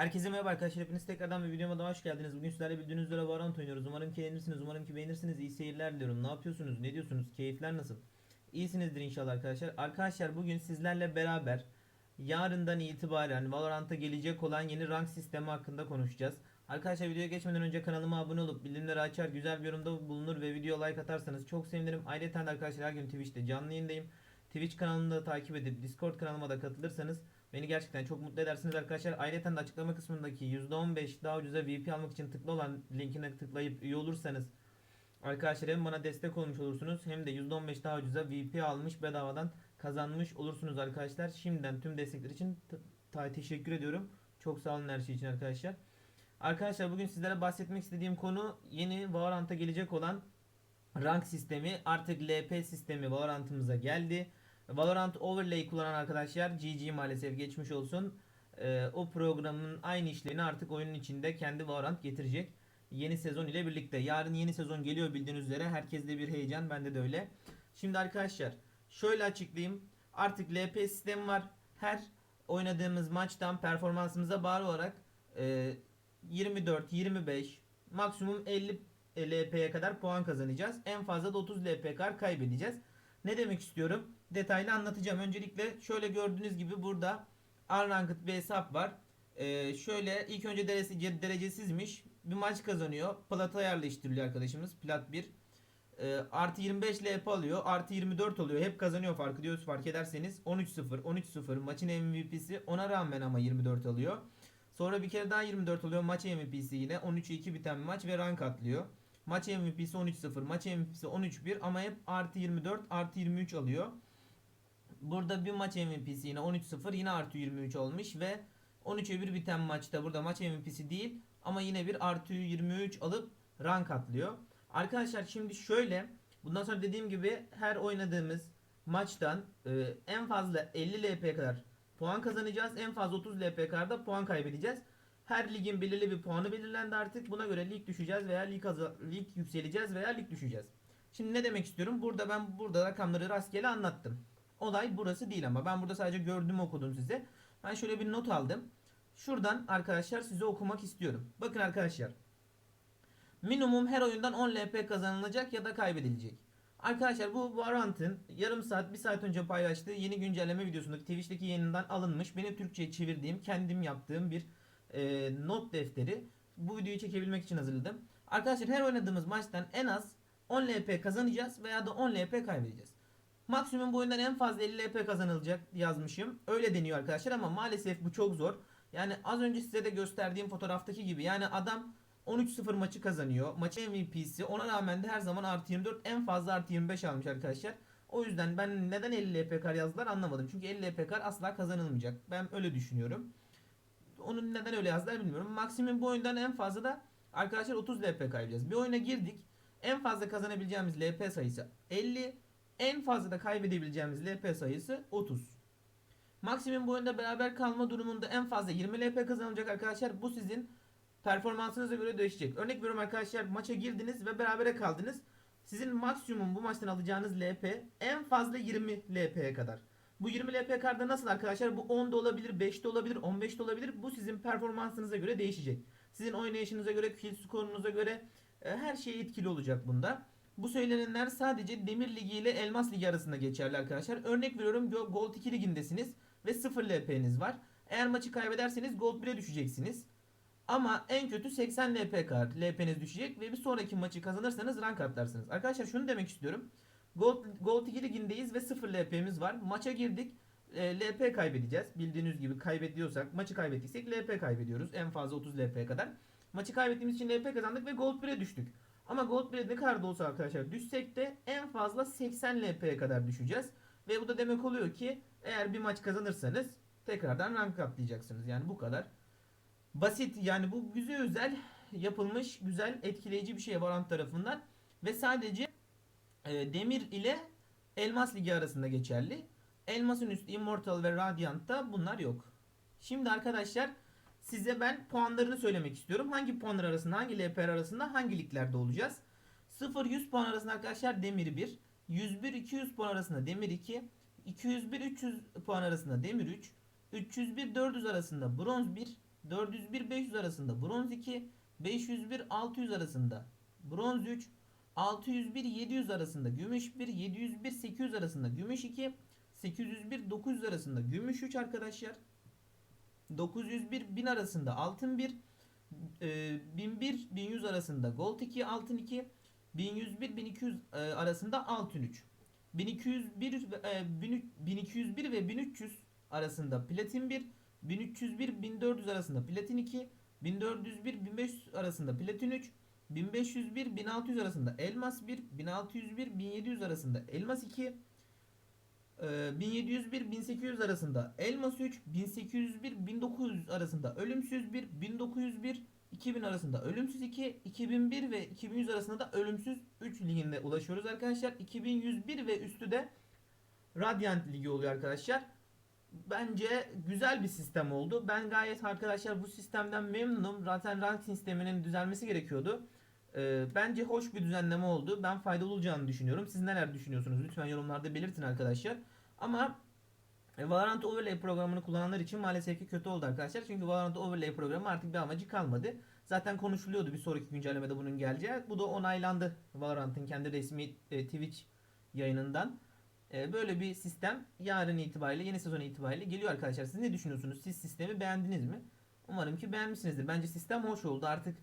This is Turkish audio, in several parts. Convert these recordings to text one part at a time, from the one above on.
Herkese merhaba arkadaşlar. Hepiniz tekrardan bir videoma daha hoş geldiniz. Bugün sizlerle bildiğiniz üzere Valorant oynuyoruz. Umarım ki beğenirsiniz. Umarım ki beğenirsiniz. İyi seyirler diliyorum. Ne yapıyorsunuz? Ne diyorsunuz? Keyifler nasıl? İyisinizdir inşallah arkadaşlar. Arkadaşlar bugün sizlerle beraber yarından itibaren Valorant'a gelecek olan yeni rank sistemi hakkında konuşacağız. Arkadaşlar videoya geçmeden önce kanalıma abone olup bildirimleri açar, güzel bir yorumda bulunur ve video like atarsanız çok sevinirim. Ayrıca arkadaşlar her gün Twitch'te canlı yayındayım. Twitch kanalını da takip edip Discord kanalıma da katılırsanız Beni gerçekten çok mutlu edersiniz arkadaşlar. Ayrıca de açıklama kısmındaki %15 daha ucuza VP almak için tıklı olan linkine tıklayıp üye olursanız arkadaşlar hem bana destek olmuş olursunuz hem de %15 daha ucuza VP almış bedavadan kazanmış olursunuz arkadaşlar. Şimdiden tüm destekler için teşekkür ediyorum. Çok sağ olun her şey için arkadaşlar. Arkadaşlar bugün sizlere bahsetmek istediğim konu yeni Valorant'a gelecek olan rank sistemi. Artık LP sistemi Valorant'ımıza geldi. Valorant Overlay kullanan arkadaşlar GG maalesef geçmiş olsun. Ee, o programın aynı işlerini artık oyunun içinde kendi Valorant getirecek. Yeni sezon ile birlikte. Yarın yeni sezon geliyor bildiğiniz üzere. Herkeste bir heyecan. Bende de öyle. Şimdi arkadaşlar şöyle açıklayayım. Artık LP sistemi var. Her oynadığımız maçtan performansımıza bağlı olarak e, 24, 25, maksimum 50 LP'ye kadar puan kazanacağız. En fazla da 30 LP kadar kaybedeceğiz. Ne demek istiyorum? Detaylı anlatacağım. Öncelikle şöyle gördüğünüz gibi burada unranked bir hesap var. Ee, şöyle ilk önce derece, derecesizmiş. Bir maç kazanıyor. Plata yerleştiriliyor arkadaşımız. Plat 1. Ee, artı 25 LP alıyor. Artı 24 oluyor. Hep kazanıyor fark ediyoruz fark ederseniz. 13-0, 13-0 maçın MVP'si. Ona rağmen ama 24 alıyor. Sonra bir kere daha 24 oluyor. Maç MVP'si yine 13-2 biten bir maç ve rank atlıyor. Maç MVP'si 13-0, maç MVP'si 13-1 ama hep artı 24, artı 23 alıyor. Burada bir maç MVP'si yine 13-0 yine artı 23 olmuş ve 13'e 1 biten maçta burada maç MVP'si değil ama yine bir artı 23 alıp rank atlıyor. Arkadaşlar şimdi şöyle bundan sonra dediğim gibi her oynadığımız maçtan e, en fazla 50 LP kadar puan kazanacağız. En fazla 30 LP kadar da puan kaybedeceğiz. Her ligin belirli bir puanı belirlendi artık. Buna göre lig düşeceğiz veya lig, lig yükseleceğiz veya lig düşeceğiz. Şimdi ne demek istiyorum? Burada ben burada rakamları rastgele anlattım. Olay burası değil ama ben burada sadece gördüğümü okudum size. Ben şöyle bir not aldım. Şuradan arkadaşlar size okumak istiyorum. Bakın arkadaşlar. Minimum her oyundan 10 LP kazanılacak ya da kaybedilecek. Arkadaşlar bu Valorant'ın yarım saat bir saat önce paylaştığı yeni güncelleme videosundaki Twitch'teki yayınından alınmış. Benim Türkçe'ye çevirdiğim kendim yaptığım bir e, not defteri. Bu videoyu çekebilmek için hazırladım. Arkadaşlar her oynadığımız maçtan en az 10 LP kazanacağız veya da 10 LP kaybedeceğiz. Maksimum bu oyundan en fazla 50 LP kazanılacak yazmışım. Öyle deniyor arkadaşlar ama maalesef bu çok zor. Yani az önce size de gösterdiğim fotoğraftaki gibi. Yani adam 13-0 maçı kazanıyor. Maçın MVP'si. Ona rağmen de her zaman artı 24 en fazla artı 25 almış arkadaşlar. O yüzden ben neden 50 LP kar yazdılar anlamadım. Çünkü 50 LP kar asla kazanılmayacak. Ben öyle düşünüyorum. Onun neden öyle yazdılar bilmiyorum. Maksimum bu oyundan en fazla da arkadaşlar 30 LP kaybedeceğiz. Bir oyuna girdik. En fazla kazanabileceğimiz LP sayısı 50. En fazla da kaybedebileceğimiz LP sayısı 30. Maksimum bu oyunda beraber kalma durumunda en fazla 20 LP kazanılacak arkadaşlar. Bu sizin performansınıza göre değişecek. Örnek veriyorum arkadaşlar maça girdiniz ve berabere kaldınız. Sizin maksimum bu maçtan alacağınız LP en fazla 20 LP'ye kadar. Bu 20 LP kartda nasıl arkadaşlar? Bu 10'da olabilir, 5'te olabilir, 15'te olabilir. Bu sizin performansınıza göre değişecek. Sizin oynayışınıza göre, kill skorunuza göre e, her şey etkili olacak bunda. Bu söylenenler sadece Demir Ligi ile Elmas Ligi arasında geçerli arkadaşlar. Örnek veriyorum Go- Gold 2 ligindesiniz ve 0 LP'niz var. Eğer maçı kaybederseniz Gold 1'e düşeceksiniz. Ama en kötü 80 LP kart LP'niz düşecek ve bir sonraki maçı kazanırsanız rank atlarsınız. Arkadaşlar şunu demek istiyorum. Gold, Gold 2 ligindeyiz ve 0 LP'miz var. Maça girdik. e, LP kaybedeceğiz. Bildiğiniz gibi kaybediyorsak, maçı kaybettiysek LP kaybediyoruz. En fazla 30 LP kadar. Maçı kaybettiğimiz için LP kazandık ve Gold 1'e düştük. Ama Gold 1'e ne kadar da olsa arkadaşlar düşsek de en fazla 80 LP'ye kadar düşeceğiz. Ve bu da demek oluyor ki eğer bir maç kazanırsanız tekrardan rank atlayacaksınız. Yani bu kadar. Basit yani bu güzel özel yapılmış güzel etkileyici bir şey Valorant tarafından. Ve sadece e, Demir ile Elmas Ligi arasında geçerli. Elmas'ın üstü Immortal ve Radiant'ta bunlar yok. Şimdi arkadaşlar size ben puanlarını söylemek istiyorum. Hangi puanlar arasında, hangi LPR arasında, hangi liglerde olacağız? 0-100 puan arasında arkadaşlar Demir 1. 101-200 puan arasında Demir 2. 201-300 puan arasında Demir 3. 301-400 arasında Bronz 1. 401 500 arasında. Bronz 2 501 600 arasında. Bronz 3 601 700 arasında. Gümüş 1 701 800 arasında. Gümüş 2 801 900 arasında. Gümüş 3 arkadaşlar 901 1000 arasında. Altın 1 e, 1001 1100 arasında. Gold 2 altın 2 1101 1200 e, arasında altın 3. 1201 ve, e, 1300 1201 ve 1300 arasında platin 1, 1301 1400 arasında platin 2, 1401 1500 arasında platin 3, 1501 1600 arasında elmas 1, 1601 1700 arasında elmas 2, e, 1701 1800 arasında elmas 3, 1801 1900 arasında ölümsüz 1, 1901 2000 arasında ölümsüz 2, 2001 ve 2100 arasında da ölümsüz 3 liginde ulaşıyoruz arkadaşlar. 2101 ve üstü de Radiant Ligi oluyor arkadaşlar. Bence güzel bir sistem oldu. Ben gayet arkadaşlar bu sistemden memnunum. Zaten rank sisteminin düzelmesi gerekiyordu. Ee, bence hoş bir düzenleme oldu. Ben faydalı olacağını düşünüyorum. Siz neler düşünüyorsunuz? Lütfen yorumlarda belirtin arkadaşlar. Ama e, Valorant Overlay programını kullananlar için maalesef ki kötü oldu arkadaşlar. Çünkü Valorant Overlay programı artık bir amacı kalmadı. Zaten konuşuluyordu bir sonraki güncellemede bunun geleceği. Bu da onaylandı Valorant'ın kendi resmi e, Twitch yayınından. E, böyle bir sistem yarın itibariyle yeni sezon itibariyle geliyor arkadaşlar. Siz ne düşünüyorsunuz? Siz sistemi beğendiniz mi? Umarım ki beğenmişsinizdir. Bence sistem hoş oldu. Artık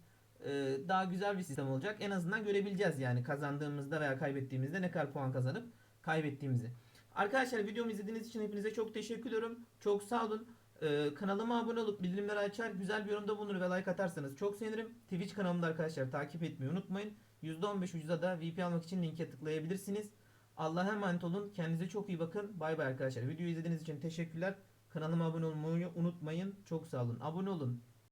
e, daha güzel bir sistem olacak. En azından görebileceğiz yani kazandığımızda veya kaybettiğimizde ne kadar puan kazanıp kaybettiğimizi. Arkadaşlar videomu izlediğiniz için hepinize çok teşekkür ediyorum. Çok sağ olun. Ee, kanalıma abone olup bildirimleri açar, güzel bir yorumda bulunur ve like atarsanız çok sevinirim. Twitch kanalımda arkadaşlar takip etmeyi unutmayın. %15 ucuza da VP almak için linke tıklayabilirsiniz. Allah'a emanet olun. Kendinize çok iyi bakın. Bay bay arkadaşlar. Videoyu izlediğiniz için teşekkürler. Kanalıma abone olmayı unutmayın. Çok sağ olun. Abone olun.